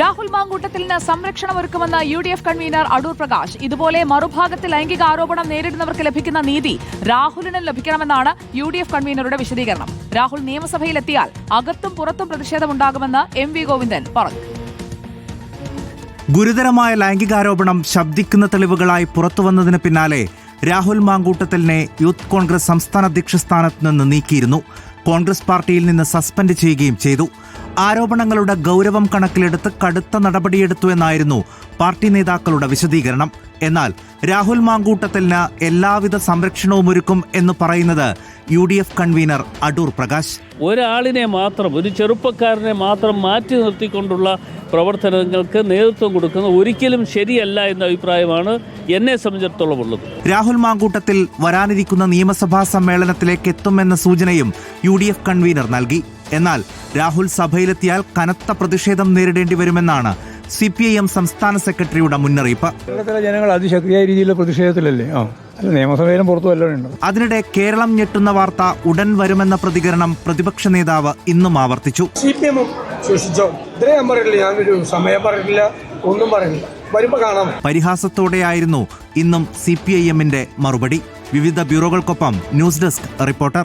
രാഹുൽ മാങ്കൂട്ടത്തിന് സംരക്ഷണം ഒരുക്കുമെന്ന് U D F convener Adoor Prakash. ഇതുപോലെ മറുഭാഗത്ത് ലൈംഗിക ആരോപണം നേരിടുന്നവർക്ക് ലഭിക്കുന്ന നീതി രാഹുലിന് ലഭിക്കണമെന്നാണ് യു ഡി എഫ് കൺവീനറുടെ വിശദീകരണം. രാഹുൽ നിയമസഭയിലെത്തിയാൽ അകത്തും പുറത്തും പ്രതിഷേധമുണ്ടാകുമെന്ന് എം വി ഗോവിന്ദൻ പറഞ്ഞു. ഗുരുതരമായ ലൈംഗികാരോപണം ശബ്ദിക്കുന്ന തെളിവുകളായി പുറത്തുവന്നതിന് പിന്നാലെ രാഹുൽ മാങ്കൂട്ടത്തലിനെ യൂത്ത് കോൺഗ്രസ് സംസ്ഥാന അധ്യക്ഷ സ്ഥാനത്ത് നിന്ന് നീക്കിയിരുന്നു. കോൺഗ്രസ് പാർട്ടിയിൽ നിന്ന് സസ്പെൻഡ് ചെയ്യുകയും ചെയ്തു. ആരോപണങ്ങളുടെ ഗൗരവം കണക്കിലെടുത്ത് കടുത്ത നടപടിയെടുത്തു എന്നായിരുന്നു പാർട്ടി നേതാക്കളുടെ വിശദീകരണം. എന്നാൽ രാഹുൽ മാങ്കൂട്ടത്തലിന് എല്ലാവിധ സംരക്ഷണവും ഒരുക്കും എന്ന് പറയുന്നത് U D F convener Adoor Prakash. ഒരാളിനെ മാത്രം ഒരു ചെറുപ്പക്കാരനെ മാത്രം മാറ്റി നിർത്തിക്കൊണ്ടുള്ള പ്രവർത്തനങ്ങൾക്ക് നേതൃത്വം കൊടുക്കുന്നത് ഒരിക്കലും ശരിയല്ല എന്ന അഭിപ്രായമാണ് എന്നെ സംബന്ധിച്ചിടത്തോളം ഉള്ളത്. രാഹുൽ മാങ്കൂട്ടത്തിൽ വരാനിരിക്കുന്ന നിയമസഭാ സമ്മേളനത്തിലേക്ക് എത്തുമെന്ന സൂചനയും യു ഡി എഫ് കൺവീനർ നൽകി. എന്നാൽ രാഹുൽ സഭയിലെത്തിയാൽ കനത്ത പ്രതിഷേധം നേരിടേണ്ടി വരുമെന്നാണ് സി പി ഐ എം സംസ്ഥാന സെക്രട്ടറിയുടെ മുന്നറിയിപ്പ്. കേരളത്തിലെ ജനങ്ങൾ അതിശക്തിയായ രീതിയിലുള്ള പ്രതിഷേധത്തിലല്ലേ? അല്ല നിയമസഭയിലും പുറത്തു വല്ലതും ഉണ്ടോ. അതിനിടെ കേരളം ഞെട്ടുന്ന വാർത്ത ഉടൻ വരുമെന്ന പ്രതികരണം പ്രതിപക്ഷ നേതാവ് ഇന്നും ആവർത്തിച്ചു. സി പി എമ്മും സൂക്ഷിച്ചോ ഇത്രയും പറയില്ല. ഞാനൊരു സമയം പറയില്ല ഒന്നും പറഞ്ഞില്ല വരുമ്പോ കാണാം. പരിഹാസത്തോടെയായിരുന്നു ഇന്നും സി പി ഐ എമ്മിന്റെ മറുപടി. വിവിധ ബ്യൂറോകൾക്കൊപ്പം ന്യൂസ് ഡെസ്ക് റിപ്പോർട്ടർ.